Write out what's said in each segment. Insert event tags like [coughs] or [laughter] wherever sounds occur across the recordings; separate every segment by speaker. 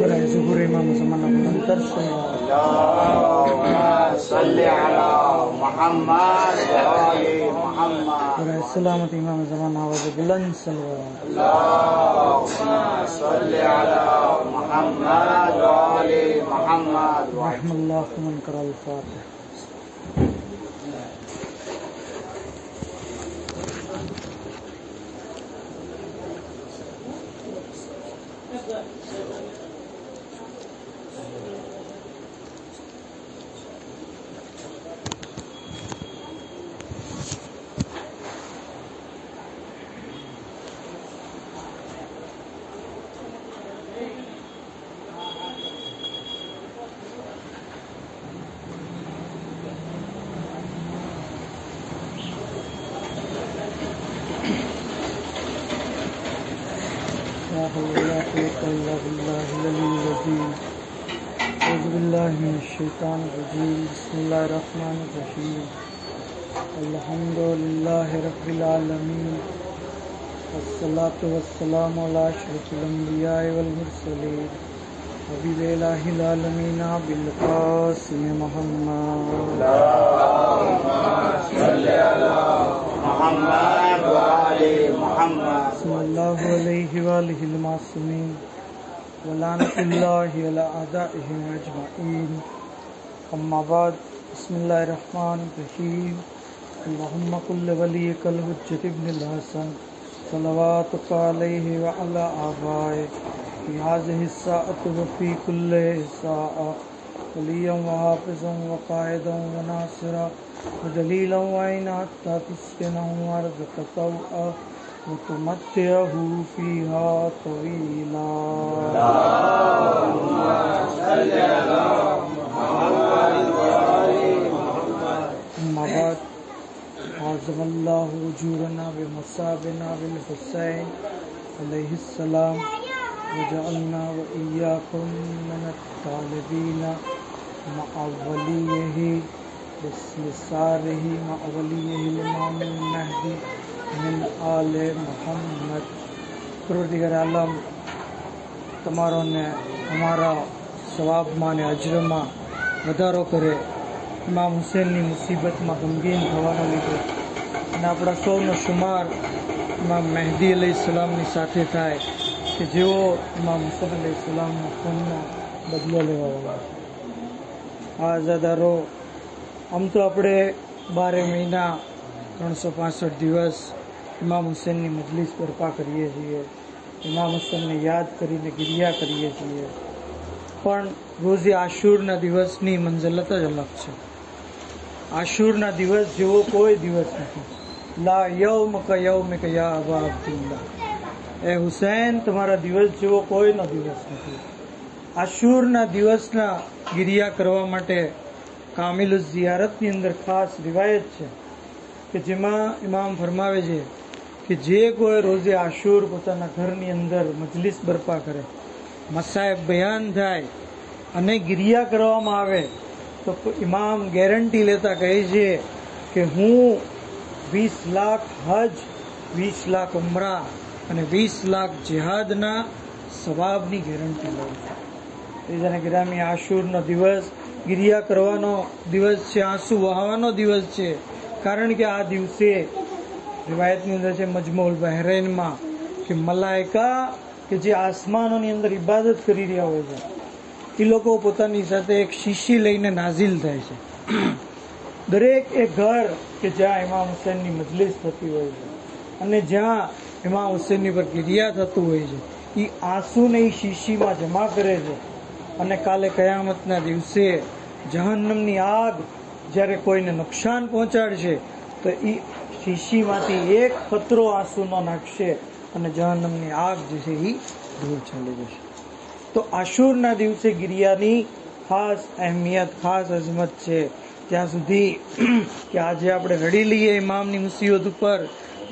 Speaker 1: برای ظهور امام زمان بلندتر شما
Speaker 2: اللهم صل على محمد وآل محمد
Speaker 1: برای سلامت امام زمان آواز بلند سلوات
Speaker 2: اللهم صل على محمد وآل محمد
Speaker 1: رحم الله من قرأ Yeah. الفاتح لا حول ولا قوة إلا بالله العلي العظيم أعوذ بالله من الشيطان الرجيم بسم الله الرحمن الرحيم الحمد لله رب العالمين والصلاة والسلام على أشرف الأنبياء والمرسلين حبيب إله العالمين بالقاسم محمد
Speaker 2: محمد وآل محمد.
Speaker 1: صلى الله عليه وآله المعصومين ولعنة الله على أعدائهم أجمعين أما بعد، بسم الله الرحمن الرحيم اللهم كل وليك الحجة ابن الحسن. صلواتك عليه وعلى آبائه في هذه الساعة وفي كل ساعة وليا وحافظا وقائدا وناصرا ودليلا وعينا حتى تسكنه أرضك طوعا وتمتعه فيها طويلا اللهم صل على محمد أما بعد، عظم الله أجورنا بمصابنا بالحسين عليه السلام۔ وجعلنا وإياكم من الطالبين مع وليه بساره مع وليه الإمام المهدي من آل محمد پروردگار عالم તમારો ને અમારા સવાબમાં ને અજરમાં વધારો કરે ઇમામ હુસેનની મુસીબતમાં ગમગીન થવાનો લીધે અને આપણા સૌનો શુમાર ઇમામ મહેદી અલી સલામની સાથે થાય કે જેઓ ઇમામ હુસેન અલી સલામના ખૂનનો બદલો લેવા આ આઝાદારો, આમ તો આપણે બારે મહિના ત્રણસો પાસઠ દિવસ ઇમામ હુસેનની મજલિસ બરપા કરીએ છીએ. ઇમામ હુસેનને યાદ કરીને ગિરિયા કરીએ છીએ. પણ રોજે આશુરના દિવસની મંજલત જ અલગ છે. આશુરના દિવસ જેવો કોઈ દિવસ નથી. લા યૌમ ક યૌમ ક યા અબા અબ્દુલ્લા એ હુસૈન, તમારા દિવસ જેવો કોઈનો દિવસ નથી. આશુરના દિવસના ગિરિયા કરવા માટે કામિલુ ઝિયારતની અંદર ખાસ રિવાયત છે કે જેમાં ઇમામ ફરમાવે છે કે જે કોઈ રોજે આશુર પોતાના ઘરની અંદર મજલિસ બરપા કરે મસાહેબ બયાન થાય અને ગિરિયા કરવામાં આવે, તો ઇમામ ગેરંટી લેતા કહે છે કે હું વીસ લાખ હજ, વીસ લાખ ઉમરા અને વીસ લાખ જેહાદના સવાબની ગેરંટી લઉં છું. જાણે ગ્રામી આશુરનો દિવસ, ગિરિયા કરવાનો દિવસ છે, આંસુ વહાવાનો દિવસ છે. કારણ કે આ દિવસે રિવાયતની અંદર છે મજમોલ બહેરેનમાં કે મલાયકા કે જે આસમાનોની અંદર ઇબાદત કરી રહ્યા હોય છે, એ લોકો પોતાની સાથે એક શીશી લઈને નાઝિલ થાય છે. દરેક એ ઘર કે જ્યાં ઇમામ હુસેનની મજલિસ થતી હોય છે. અને જ્યાં ઇમામ હુસેનની પર ગિરિયા થતું હોય છે એ આંસુને એ શીશીમાં જમા કરે છે. અને કાલે કયામતના દિવસે જહન્નમની આગ જ્યારે કોઈને નુકસાન પહોંચાડશે, તો એ શીશીમાંથી એક કતરો આંસુનો નાખશે અને જહન્નમની આગ જે છે એ દૂર ચાલી જશે. તો આશુરના દિવસે ગિરિયાની ખાસ અહેમિયત, ખાસ અજમત છે. ત્યાં સુધી કે આજે આપણે રડી લઈએ ઇમામની મુસીબત ઉપર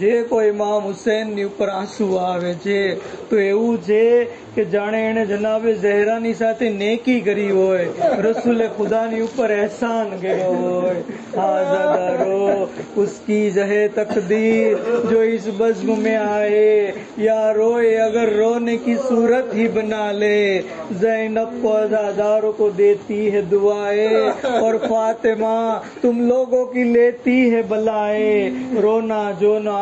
Speaker 1: જે કોઈ ઇમામ હુસેનની ઉપર આંસુ આવે છે، તો એવું છે કે જાણે એણે જનાબે ઝહેરાની સાથે નેકી કરી હોય، રસુલે ખુદાની ઉપર એહસાન કર્યો હોય. આઝાદારો ઉસકી જહે તકદیر જો اس بزم میں آئے یا روئے اگر رونے کی صورت ہی بنا لے زینب کو آزاداروں کو دیتی ہے دعائیں اور فاطمہ تم لوگوں کی لیتی ہے بلائے رونا جونا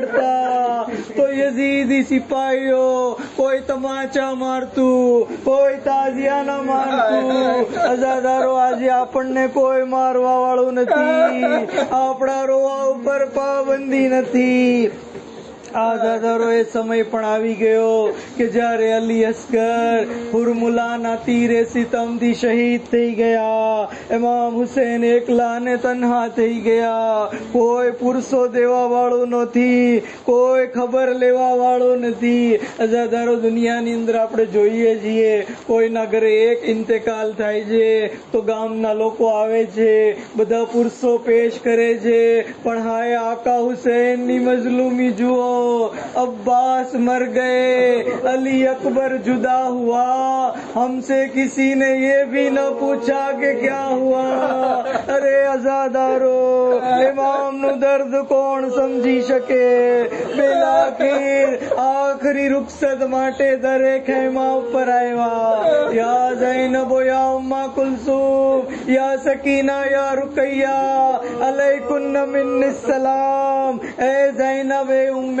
Speaker 1: રડતા તો યઝીદી સિપાહીઓ કોઈ તમાચા મારતું, કોઈ તાજિયાના મારતું. અજાદારો આજે આપણને કોઈ મારવા વાળું નથી. આપણા રોવા ઉપર પાબંદી નથી. આઝાદારો એ સમય પણ આવી ગયો કે જ્યારે અલી અસગર હુરમુલાના તીરે સિતમથી શહીદ થઈ ગયા ઇમામ હુસેન એકલા ને તન્હા થઈ ગયા. કોઈ પુરુષો દેવા વાળો નથી, કોઈ ખબર લેવા વાળો નથી. આઝાદારો દુનિયાની અંદર આપણે જોઈએ છીએ, કોઈના ઘરે એક ઇન્તેકાલ થાય છે તો ગામના લોકો આવે છે, બધા પુરુષો પેશ કરે છે. પણ હાય આકા હુસૈનની મજલુમી જુઓ عباس مر گئے، علی اکبر جدا ہوا۔ ہم سے کسی نے یہ بھی نہ پوچھا کہ کیا ہوا۔ ارے ازادارو امام نو درد کون سمجھی شکے؟ بلاخیر آخری رخصت ماٹے درے خیمہ اوپر آئے یا زینب یا اما کلثوم، یا سکینہ یا رکیہ علیکن من السلام۔ اے زینب، اے ام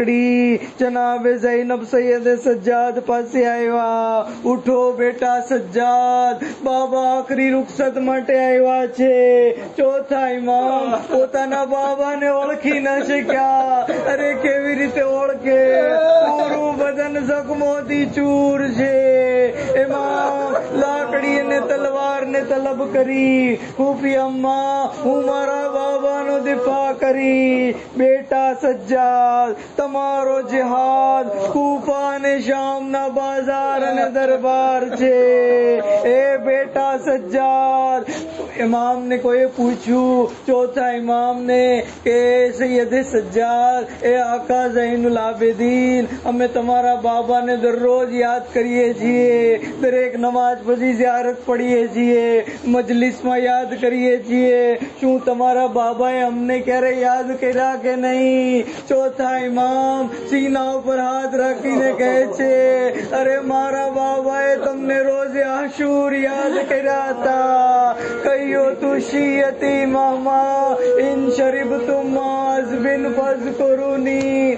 Speaker 1: જનાબે જૈનબ સૈયદે સજ્જાદ પાસે આવ્યા. ઉઠો બેટા સજ્જાદ, બાબા આખરી રૂખસત માટે આવ્યા છે. ચોથા ઇમામ પોતાના બાબાને ઓળખી ન શક્યા. અરે કેવી રીતે ઓળખે? પૂરું બદન જખમોથી ચૂર છે. એમાં લાકડી અને તલવાર ને તલબ કરી ફૂફી અમ્મા, હું મારા دفاع کری، بیٹا سجاد تمارو جہاد کوفان شام نہ بازار نہ دربار چھے اے بیٹا سجاد امام نے کوئی پوچھو، چوتھا امام نے کہ سید سجاد، اے آقا زین العابدین، ہمیں تمہارا بابا نے در روز یاد کریے جیے، در ایک نماز پڑھی، زیارت پڑھیے جیے، مجلس میں یاد کریے جیے چون تمہارا بابا ہے، ہم نے کہہ رہے یاد کرا کہ نہیں؟ چوتھا امام سینا پر ہاتھ رکھی نے کہے چھے، ارے مارا بابا ہے، تم نے روز آشور یاد کرا تھا کئی تو شیتی ماما ان شربتم ماز بن فض کرونی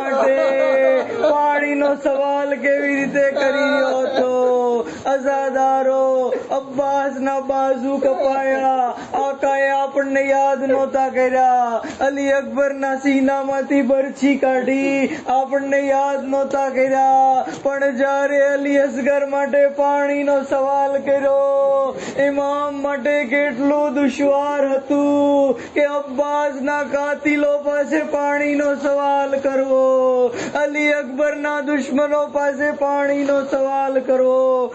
Speaker 1: માટે પાણીનો સવાલ કેવી રીતે કરી રહ્યો હતો? અઝાદારો, અબ્બાસના બાજુ કપાયા. આકાએ આપણને યાદ નહોતા કર્યા. અલી અકબરના સીનામાંથી બરછી કાઢી આપણને યાદ નહોતા કર્યા. પણ જ્યારે અલી અસગર માટે પાણીનો સવાલ કર્યો ઇમામ માટે કેટલું દુશ્વાર હતું કે અબ્બાસના કાતિલો પાસે પાણીનો સવાલ કરવો. અલી અકબરના દુશ્મનો પાસે પાણીનો સવાલ કરવો.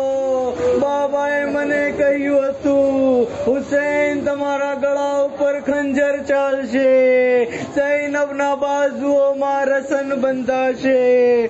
Speaker 1: બાબાએ મને કહ્યું હતું હુસૈન તમારા ગળા ઉપર ખંજર ચાલશે. સૈનબના બાજુઓમાં રસન બંધાશે.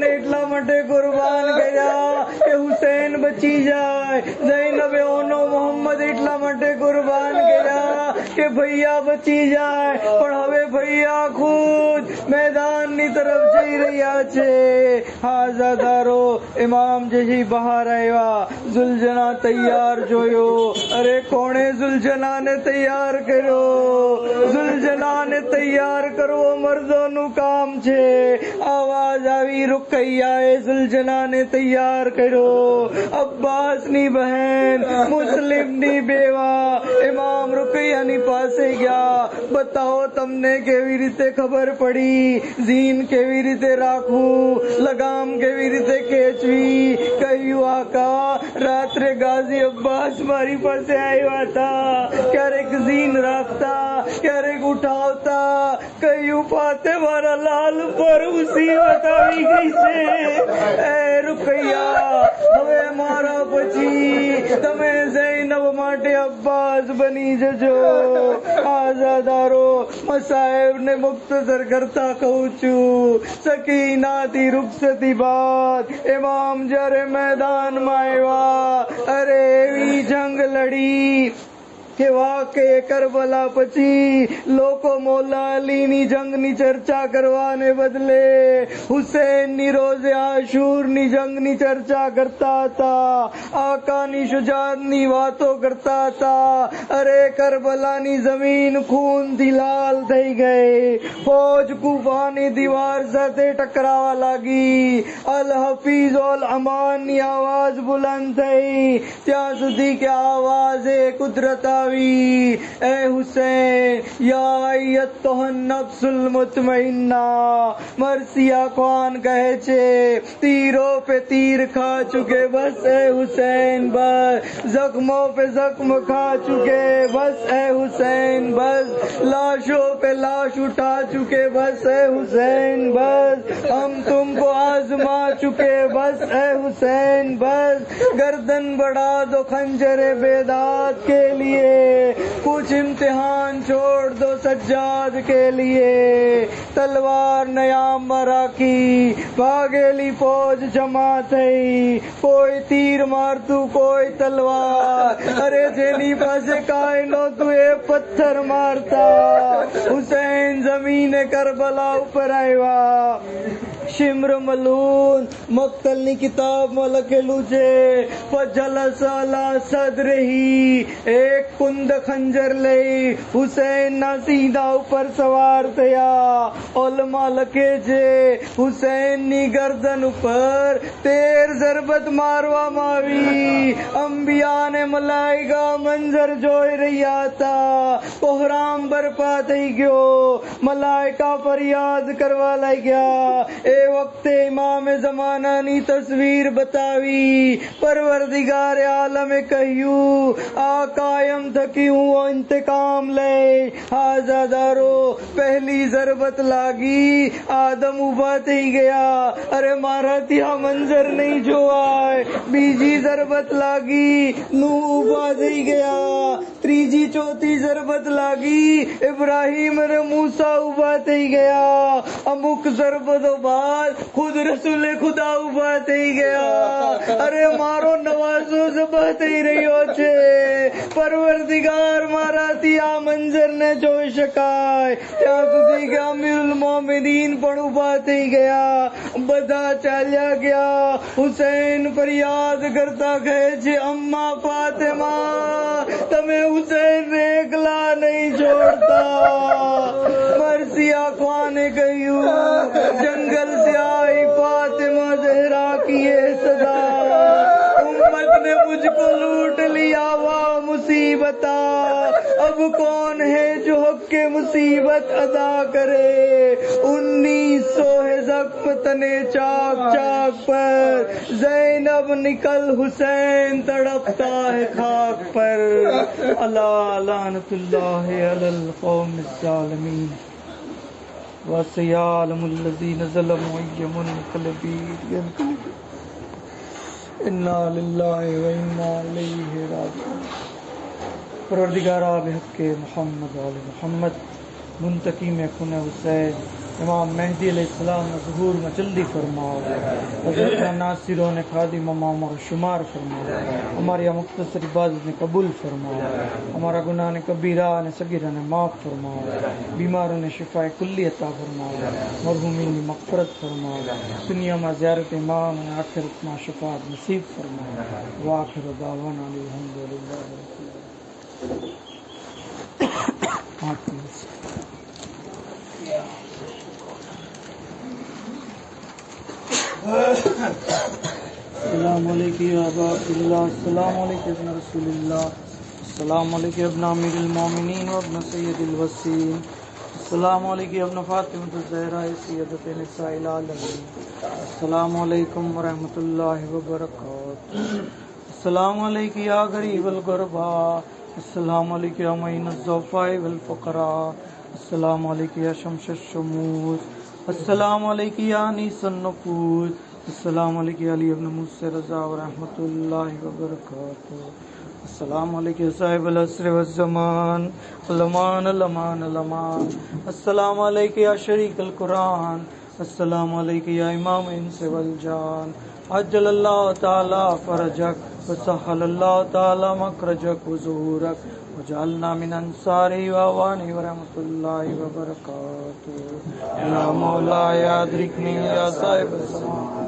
Speaker 1: અકબરને એટલા માટે કુરબાન કર્યા કે હુસૈન બચી જાય. જૈનબે ઓનો મોહમ્મદ એટલા માટે કુરબાન કર્યા કે ભૈયા બચી જાય. પણ હવે ભૈયા ખુદ મેદાનની તરફ જઈ રહ્યા છે. હાજાદારો ઇમામ જેથી બહાર આવ્યા. ઝુલજના તૈયાર જોયો. અરે કોણે ઝુલજનાને તૈયાર કર્યો? ઝુલજનાને તૈયાર કરવો મર્દોનું કામ છે. આવાજ આવી کئی زلجنا نے تیار کرو۔ عباس نی بہن، مسلم نی بیوا امام رقیہ نی پاسے گیا۔ بتاؤ تم نے کیوی ریتے خبر پڑی؟ زین کیوی ریتے راکھو لگام کیوی ریتے کیچوی؟ کئیو آقا رات رے گازی عباس ماری پاسے آئی واتا کیا رے تکزین راستہ یارگ اٹھاوتا، کئیو پاتے مارا لال پر اسی بتاوی گئی سے۔ اے رکیا ہوے مارا بچی تمے زینب ماٹے عباس بنی ججو۔ آزادارو، مصائب نے مختصر کرتا کہوچو سکینہ دی رخصتی بات امام جر میدان مائوا۔ ارے وی جنگ لڑی کہ واقع کربلا پچی، لوکو مولا علی نی جنگ نی چرچا کروانے بدلے، حسین نی روز آشور نی جنگ نی چرچا کرتا تھا آقا نی شجاد نی واتو کرتا تھا ارے کربلا نی زمین خون دی لال تھی گئے، فوج کوفانی دیوار سے ٹکراوا لگی الحفیظ والعمان نی آواز بلند تھی تیا سدھی کے آوازے قدرت علی اے حسین، یا ایتہ النفس المطمئنہ مرسی آقوان کہے چھے، تیروں پہ تیر کھا چکے، بس اے حسین، بس، زخموں پہ زخم کھا چکے، بس اے حسین، بس، لاشوں پہ لاش اٹھا چکے، بس اے حسین، بس، ہم تم کو آزما چکے، بس اے حسین، بس، گردن بڑھا دو، خنجر بیداد کے لیے۔ کچھ امتحان چھوڑ دو سجاد کے لیے۔ تلوار نیا مرا کی باغیلی فوج جمع تھی کوئی تیر مار تو کوئی تلوار۔ ارے جیلی پاس کائنو تو اے پتھر مارتا۔ حسین زمین کربلا اوپر آئیوا۔ شمر ملون، مقتلنی کتاب ملک لوچے فجلس علا صدرہی ایک کند خنجر لئی حسین نہ سیدھا اوپر سوار تیا علماء لکے جے، حسین نی گردن اوپر، تیر ضربت ماروا ماوی، انبیاء نے ملائی گا منظر جوئی رہی آتا پہرام برپا تھی گیو، ملائکہ فریاد کروا لائی گیا، اے وقت امام زمانہ نی تصویر بتاوی، پروردگار عالم کہیو آقائم تھکیوں وہ انتقام لے۔ آزادارو پہلی ضربت لاگی، آدم ابت ہی گیا۔ ارے مارا تیا منظر نہیں جو آئے۔ بیجی ضربت لاگی، نو ابت ہی گیا۔ تریجی چوتھی ضربت لاگی، ابراہیم ارے موسا ابت ہی گیا۔ امک ضربت بعد خود رسول خدا ابت ہی گیا۔ ارے مارو نوازو سے بہت ہی رہی ہو چھے پروردگار مارا تیا منظر نے جو شکائے۔ کیا سدی کے امیر المومنین پڑھو بات ہی گیا؟ بدا چالیا گیا۔ حسین فریاد کرتا گئے چھے فاطمہ، تمہیں حسین نے نہیں چھوڑتا۔ مرسی آخوانے گئی ہوں جنگل سے آئی فاطمہ زہرا کی یہ صدا مجھ کو لوٹ لیا وا مصیبت اب کون ہے جو حق کے مصیبت ادا کرے؟ انیس سو ہے زخم تنے چاک چاک پر۔ زینب نکل حسین تڑپتا ہے خاک پر۔ اللہ لعنت اللہ علی القوم الظالمین۔ وسيعلم الذين ظلموا أي منقلب پروردگار آب حق محمد آل محمد۔ منتقی میں کن حسین، امام مہدی علیہ السلام ظہور میں جلدی فرماؤ حضرت ناصروں نے خادی ممام اور شمار فرماؤ ہماری مختصر عبادت نے قبول فرماؤ ہمارا گناہ نے کبیرہ نے صغیرہ نے معاف فرماؤ بیماروں نے شفا کلی عطا فرماؤ مرحومین نے مغفرت فرماؤ دنیا میں زیارت امام نے آخرت میں شفاعت نصیب فرماؤ واخر دعوانا الحمدللہ رب العالمین۔ [coughs] السلام علیکم یا اللہ السلام علیکم رسول اللہ، السلام علیکم ابن امیر المومنین و ابن سید الوسیم، السلام علیکم ابن فاطمہ الزہرا سیدت نساء العالمین، السلام علیکم ورحمۃ اللہ وبرکاتہ، السلام علیکم یا غریب الغربا، السلام علیکم یا معین الضعفاء والفقراء، السلام علیکم یا شمس الشموس، السلام علیکم یا انیس النفوس السلام علیکم علی ابن موسی رضا ورحمۃ اللہ وبرکاتہ۔ السلام علیکم صاحب العصر والزمان، علمان علمان علمان السلام علیکم یا شریک القرآن۔ السلام علیکم یا امام انس والجان۔ عجل اللہ تعالی فرجک وسهل الله تعالى مخرجك وظهورك وجعلنا من انصاري واواني ورحمة الله وبركاته يا مولاي ادركني يا صاحب السماء